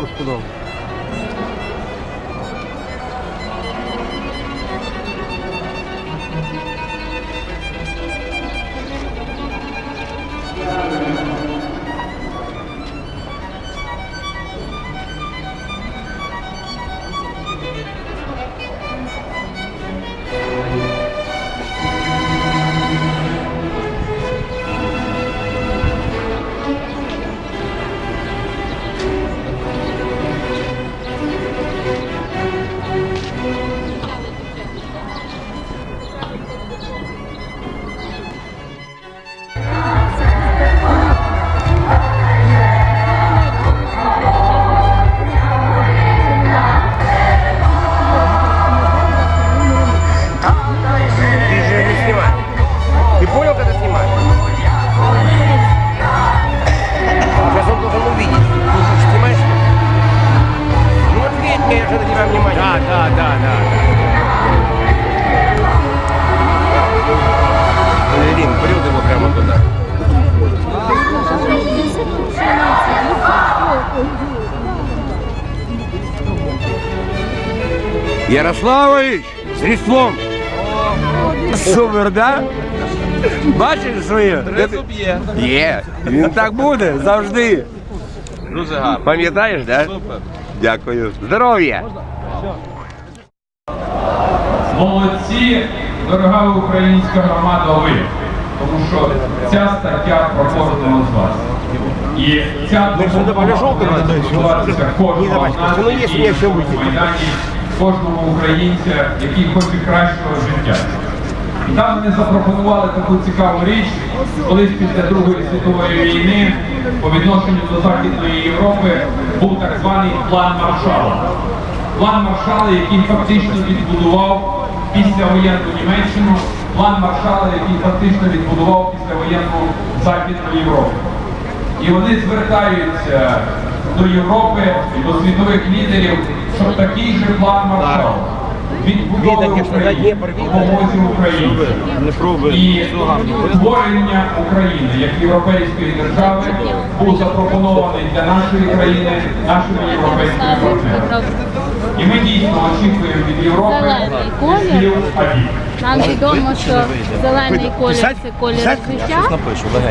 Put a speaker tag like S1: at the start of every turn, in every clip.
S1: kurtulun. ответь мне, я же на тебя внимание. Да, да, да, да. Блин, прет его прямо туда. Ярославович, з Різдвом! Супер, да? Бачиш своє?
S2: Трезуб є.
S1: Є. Він так буде завжди.
S2: Дуже гарно.
S1: Пам'ятаєш, да?
S2: Супер.
S1: Дякую. Здоров'я!
S3: Молодці, дорога українська громада, ви. Тому що ця стаття про кожного з вас. І ця допомога буде стосуватися кожного з нас, який в Майдані, кожного українця, який хоче кращого життя. Там вони запропонували таку цікаву річ, колись після Другої світової війни по відношенню до Західної Європи був так званий план Маршала. План Маршала, який фактично відбудував післявоєнну Німеччину, план Маршала, який фактично відбудував післявоєнну Західну Європу. І вони звертаються до Європи до світових лідерів, щоб такий же план Маршала відбудови
S1: Видно, конечно, на
S3: України,
S1: Дніпр видно.
S3: Україні.
S2: Не пробуй.
S3: І створення України як європейської держави був запропонований для нашої країни, нашими європейськими партнерами. І ми дійсно очікуємо від Європи
S4: колір. Нам відомо, що зелений колір це колір життя.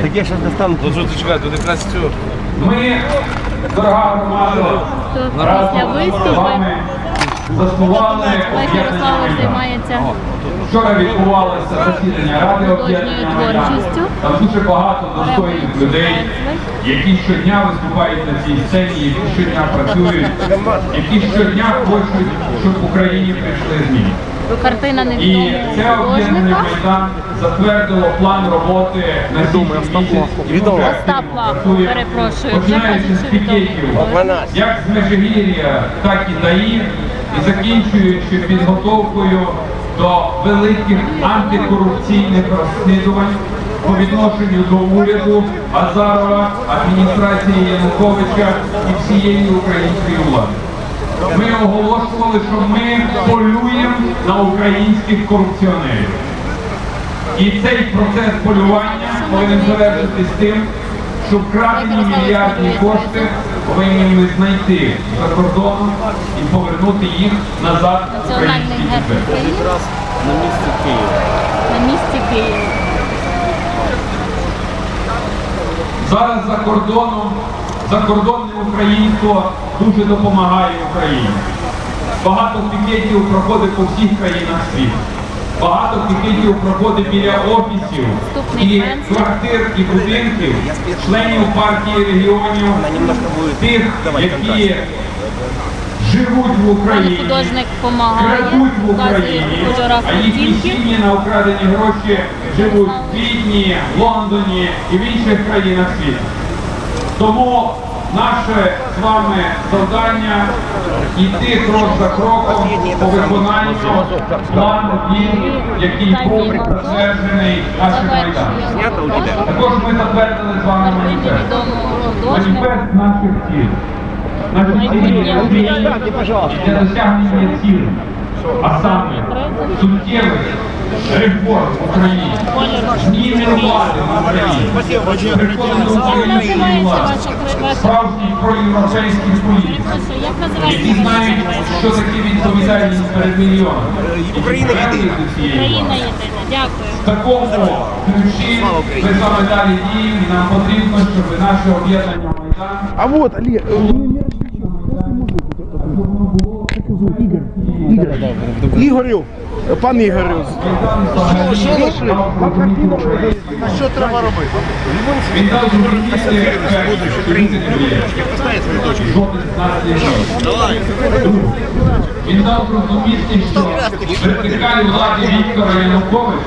S1: Так я зараз достану.
S2: Ну що.
S3: Ми, дорога громада, разом з вами заснували об'єднання
S4: займається
S3: Вчора відбувалося засідання Ради об'єднання Майдан. Там дуже багато достойних людей, які щодня виступають на цій сцені, які щодня працюють, які щодня хочуть, щоб в Україні прийшли зміни.
S4: картина
S3: І це об'єднання. Майдан затвердило план роботи на січень місяць.
S4: Остапа, перепрошую,
S3: Починаючи з. Пікетів, як з Межигір'я, так і ДАІ, і закінчуючи підготовкою до великих антикорупційних розслідувань по відношенню до уряду Азарова, адміністрації Януковича і всієї української влади. Ми оголошували, що ми полюємо на українських корупціонерів. І цей процес полювання повинен завершитись тим, що вкрадені мільярдні кошти повинні ми знайти за кордоном і повернути їх назад в український бюджет.
S2: Якраз на місці Києва.
S4: на місці Києва.
S3: Зараз за кордоном закордонне українство дуже допомагає Україні. Багато пікетів проходить по всіх країнах світу. Багато пікетів проходить біля офісів і квартир і будинків членів партії регіонів, тих, які живуть в Україні. крадуть в Україні, а їхні сім'ї на украдені гроші живуть в Відні, Лондоні і в інших країнах світу. Тому наше з вами завдання йти крок за кроком по виконанню плану дій, який був затверджений нашим майданом. Також ми затвердили з вами маніфест. Маніфест наших цілей. Наші цілі для досягнення цілей. а саме суттєвих реформ в Україні, зміни влади в Україні,
S4: Як
S3: української влади, справжній проєвропейський політик, які знають, що таке відповідальність перед мільйоном.
S1: Україна єдина.
S4: країна єдина? Дякую.
S3: В такому ключі ми з вами далі діємо, і нам потрібно, щоб наше об'єднання Майдан
S5: А вот, Олег, Ігорю, пан Ігорю,
S3: А що треба робити? Він дав зрозуміти жоден з нас не жив. Він дав зрозуміти, що вертикаль влади Віктора Януковича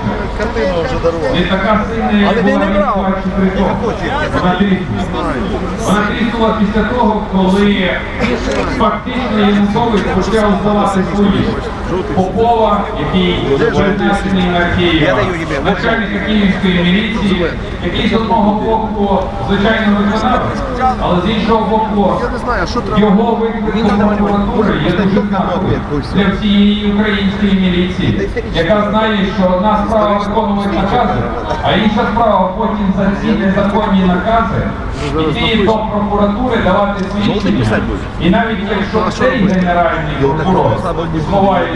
S3: не така сильна, як була рік 23. Вона тріснула. Вона тріснула після того, коли фактично Янукович почав здавати свої. Попова, який перенесений на Київ, начальника Київської міліції, який з одного боку, звичайно, виконавець, але з іншого боку, його виклик прокуратури є дуже для всієї української міліції, яка знає, що одна справа виконувати накази, а інша справа потім за ці незаконні накази йти до прокуратури, давати свідчення. І навіть якщо цей генеральний прокурор свідчення,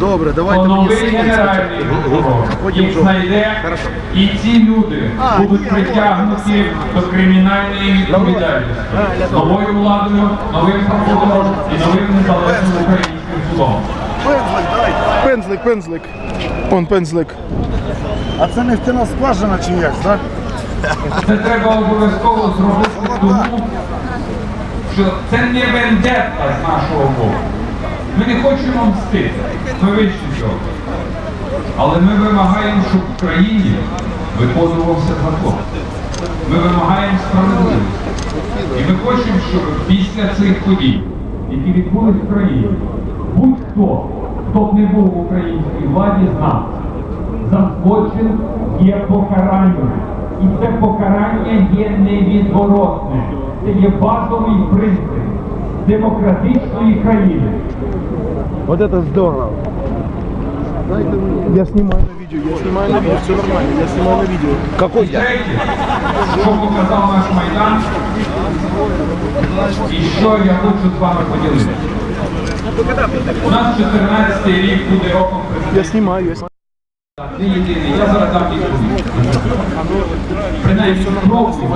S5: добре, давайте мені
S3: генеральний прокурор їх знайде, і ці люди будуть притягнуті до кримінальної відповідальності. Новою владою, новим прокурором і новим незалежним українським судом.
S5: Пензлик, пензлик. Он пензлик.
S6: А це нефтяна скважина чи як, так?
S3: Це треба обов'язково зробити тому, що це не вендетта з нашого боку. Ми не хочемо мстити, ми вищі цього. Але ми вимагаємо, щоб в країні виконувався закон. Ми вимагаємо справедливості. І ми хочемо, щоб після цих подій, які відбулись в країні, будь-хто, хто б не був в українській владі, знав, за злочин є покарання. І це покарання є невідворотне. Це є базовий принцип демократичної країни.
S5: Вот это здорово. Я снимаю на видео, я снимаю на видео, все нормально, я снимаю на видео.
S1: Какой
S3: І третє, що показав наш Майдан, і що я хочу з вами поділитися. У нас 14 рік буде роком
S5: Я
S3: президента.
S5: снимаю, я снимаю.
S3: Не єдиний, я зараз дам відповідь. Принаймні кроки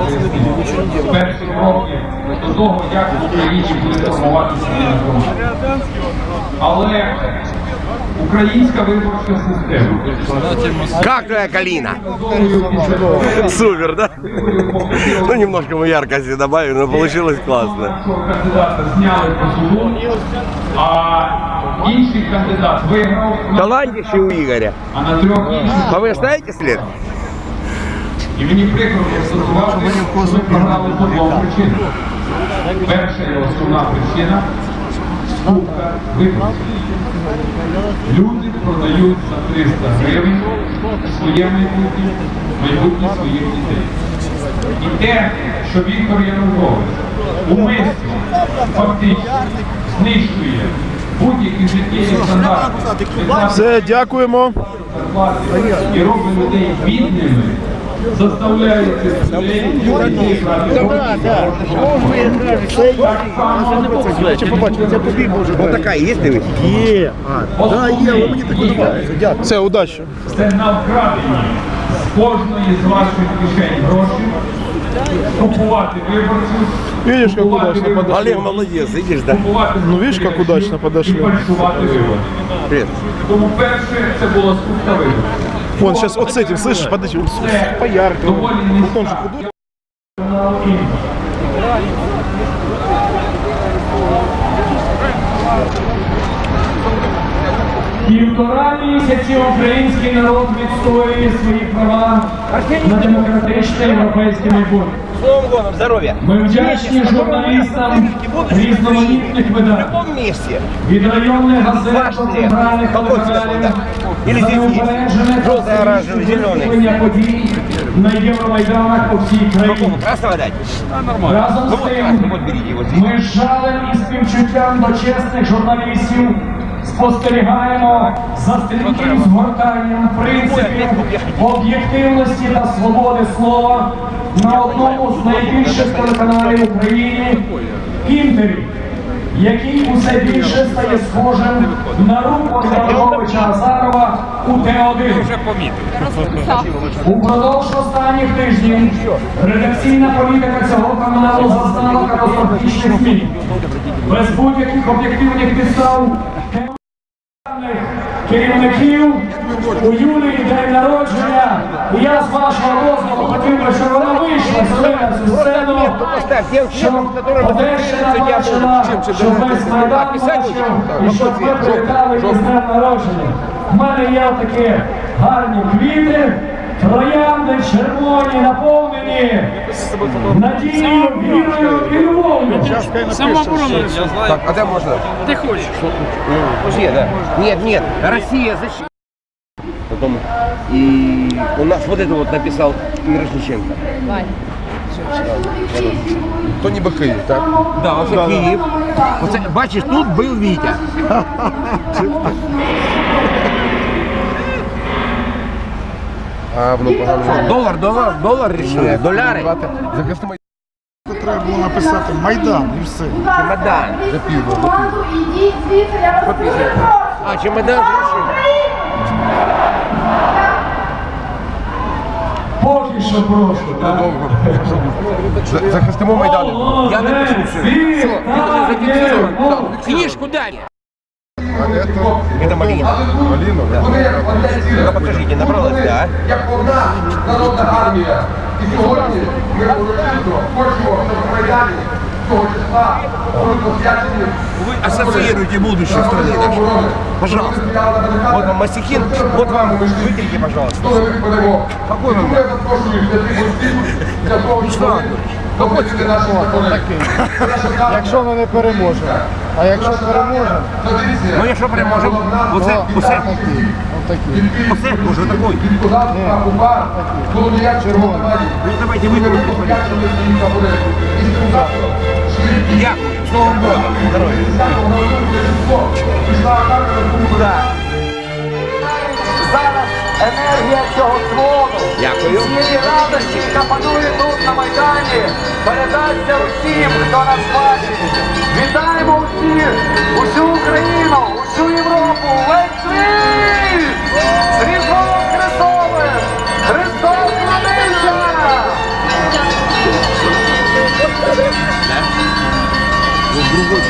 S3: перші кроки до того, як в Україні буде формуватися громада. Але українська виборча система
S1: Как твоя калина?
S3: готовою після того,
S1: Супер, да? Ну, немножко мы яркости добавили, но получилось классно.
S3: Нашого кандидата зняли по суду, а інший кандидат виграв,
S1: Талантище у Игоря.
S3: а на трьох інших.
S1: А вы оставите след?
S3: І мені прикро констатувати, що ми програли по двом причинам. Перша і основна причина скупка виборців. Люди продають за 300 гривень своє майбутнє, майбутнє своїх дітей. І те, що Віктор Янукович умисно, фактично знищує будь-які життєві стандарти,
S5: Все, дякуємо.
S3: і робить людей бідними, заставляє людей.
S1: Вот такая есть дивись?
S6: Є. А, є, ви мені так подобається. Дякую.
S5: Все, удачі.
S3: це на вкрадені з кожної з ваших кишень гроші, купувати виборців,
S5: Видишь, как удачно
S3: виборців,
S1: Олег молодец, видишь, да?
S5: Ну, видиш, як удачно подошли.
S1: Привет.
S3: Тому перше це була скупка виборів.
S5: Вон, сейчас вот с этим, слышишь, подожди, вот
S3: Це
S5: поярко. Вот он же худой.
S7: Півтора місяці український народ відстоює свої права на демократичне європейське майбутнє.
S1: Новым годом, здоровья.
S7: Ми вдячні журналістам різноманітних
S1: В
S7: видань від районних газет до центральних телеканалів. неупереджене та всебічне
S1: зелений.
S7: подій на Євромайданах по всій країні. Разом з тим, ми з жалем і співчуттям до чесних журналістів спостерігаємо за стрімким згортанням принципів об'єктивності та свободи слова на одному з найбільших телеканалів України Інтері, який усе більше стає схожим на руку Івановича Азарова у Т1. Упродовж останніх тижнів редакційна політика цього каналу зазнала катастрофічних змін. Без будь-яких об'єктивних підстав керівників у Юлії день народження. І я з вашого дозволу хотів би, щоб вона вийшла сюди на цю сцену, щоб Одещина бачила, щоб весь Майдан бачив, і щоб ви привітали з днем народження. У мене є такі гарні квіти, троянди червоні, наповнені надією, вірою і любов'ю.
S1: Так, а де можна? Ти хочеш. Уже, да. Нет, нет, Россия защита. Потом и у нас вот это вот написал Мирошниченко.
S6: То ніби Київ, так?
S1: Да, оце Київ. Оце, бачиш, тут був Вітя.
S6: А воно погано.
S1: Долар, долар, долар рішили, доляри.
S6: Захисти Майдан.
S5: Треба було написати Майдан і все.
S1: Чемодан.
S6: За півно, за
S8: вас
S1: А, чемодан рішили.
S7: Поки що прошу. так?
S6: Захистимо Майдан.
S1: Я напишу все. Все, это зафиксировано. Книжку дали.
S6: А это...
S1: Это Малина.
S6: Маліно, да?
S1: Ну, покажите, набралась, да?
S9: як одна народна армія. І сьогодні ми урочисто хочемо, щоб в Майдані цього числа були посвячені
S1: Вы ассоциируете будущее страны нашей. Пожалуйста. Вот вам Масихин, вот вам вытрите, пожалуйста.
S9: Коли ми будемо,
S1: Какой вам?
S9: я запрошую святих гостів для того, щоб вони допомогти нашим законам.
S5: Якщо ми не переможемо. А якщо переможемо,
S1: Ну, якщо переможемо, оце, усе.
S5: отакі.
S1: може, такий.
S9: Козацтва, УПА, було ніякого немає.
S1: Ну, давайте виберемо. Дякую, з Новим годом. Здоров'я.
S10: Зараз енергія цього дзвону,
S1: Дякую.
S10: цієї радості, яка панує тут на Майдані, передасться усім, хто нас бачить. Вітаємо усіх, усю Україну, усю Європу. Лети! З Різдвом Христовим! Христос народився!
S1: Ну, другой,